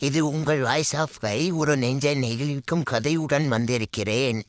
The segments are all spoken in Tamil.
இது உங்கள் வாய்ஸ் ஆஃப் கை ஒரு நெஞ்சை நெகிழ்விக்கும் கதையுடன் வந்திருக்கிறேன்.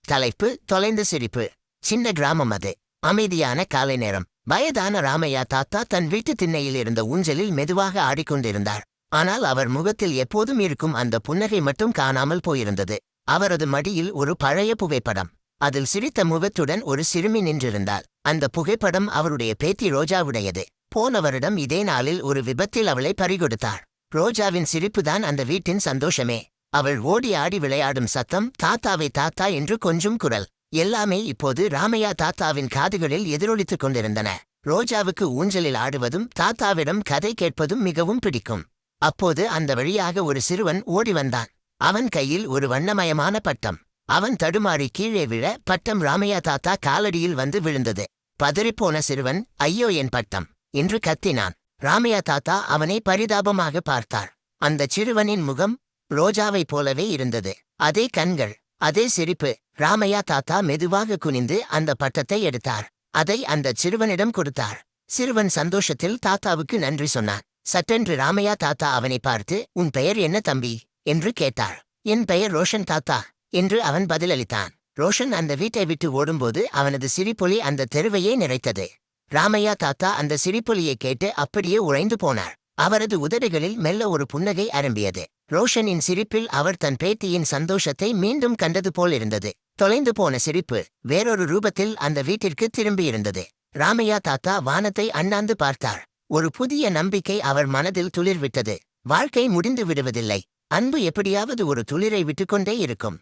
தலைப்பு தொலைந்த சிரிப்பு. சின்ன கிராமம் அது. அமைதியான காலை நேரம். வயதான ராமையா தாத்தா தன் வீட்டு திண்ணையில் இருந்த ஊஞ்சலில் மெதுவாக ஆடிக்கொண்டிருந்தார். ஆனால் அவர் முகத்தில் எப்போதும் இருக்கும் அந்த புன்னகை மட்டும் காணாமல் போயிருந்தது. அவரது மடியில் ஒரு பழைய புகைப்படம். அதில் சிரித்த முகத்துடன் ஒரு சிறுமி நின்றிருந்தாள். அந்த புகைப்படம் அவருடைய பேத்தி ரோஜாவுடையது. போன வருடம் இதே நாளில் ஒரு விபத்தில் அவளை பறிகொடுத்தார். ரோஜாவின் சிரிப்புதான் அந்த வீட்டின் சந்தோஷமே. அவள் ஓடி ஆடி விளையாடும் சத்தம் தாத்தாவை தாத்தா என்று கொஞ்சம் குரல். எல்லாமே இப்போது ராமையா தாத்தாவின் காதுகளில் எதிரொலித்துக் கொண்டிருந்தன. ரோஜாவுக்கு ஊஞ்சலில் ஆடுவதும் தாத்தாவிடம் கதை கேட்பதும் மிகவும் பிடிக்கும். அப்போது அந்த வழியாக ஒரு சிறுவன் ஓடி வந்தான். அவன் கையில் ஒரு வண்ணமயமான பட்டம். அவன் தடுமாறி கீழே விழ பட்டம் ராமையா தாத்தா காலடியில் வந்து விழுந்தது. பதறிப்போன சிறுவன் ஐயோ என் பட்டம் என்று கத்தினான். ராமையா தாத்தா அவனை பரிதாபமாக பார்த்தார் அந்த சிறுவனின் முகம் ரோஜாவைப் போலவே இருந்தது. அதே கண்கள் அதே சிரிப்பு ராமையா தாத்தா மெதுவாக குனிந்து அந்த பட்டத்தை எடுத்தார். அதை அந்த சிறுவனிடம் கொடுத்தார். சிறுவன் சந்தோஷத்தில் தாத்தாவுக்கு நன்றி சொன்னான். சட்டென்று ராமையா தாத்தா அவனை பார்த்து உன் பெயர் என்ன தம்பி? என்று கேட்டார் என் பெயர் ரோஷன் தாத்தா என்று அவன் பதிலளித்தான். ரோஷன் அந்த வீட்டை விட்டு ஓடும்போது அவனது சிரிப்பொலி அந்த தெருவையே நிறைத்தது. ராமையா தாத்தா அந்த சிரிப்பொலியை கேட்டு அப்படியே உறைந்து போனார். அவரது உதடுகளில் மெல்ல ஒரு புன்னகை அரம்பியது. ரோஷனின் சிரிப்பில் அவர் தன் பேத்தியின் சந்தோஷத்தை மீண்டும் கண்டது போல் இருந்தது. தொலைந்து போன சிரிப்பு வேறொரு ரூபத்தில் அந்த வீட்டிற்கு திரும்பியிருந்தது ராமையா தாத்தா வானத்தை அண்ணாந்து பார்த்தார். ஒரு புதிய நம்பிக்கை அவர் மனதில் துளிர்விட்டது. வாழ்க்கை முடிந்து விடுவதில்லை. அன்பு எப்படியாவது ஒரு துளிரை விட்டுக்கொண்டே இருக்கும்.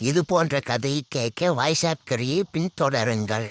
இது போன்ற கதை கேட்க வாய்ஸாப் கரியை பின்தொடருங்கள்.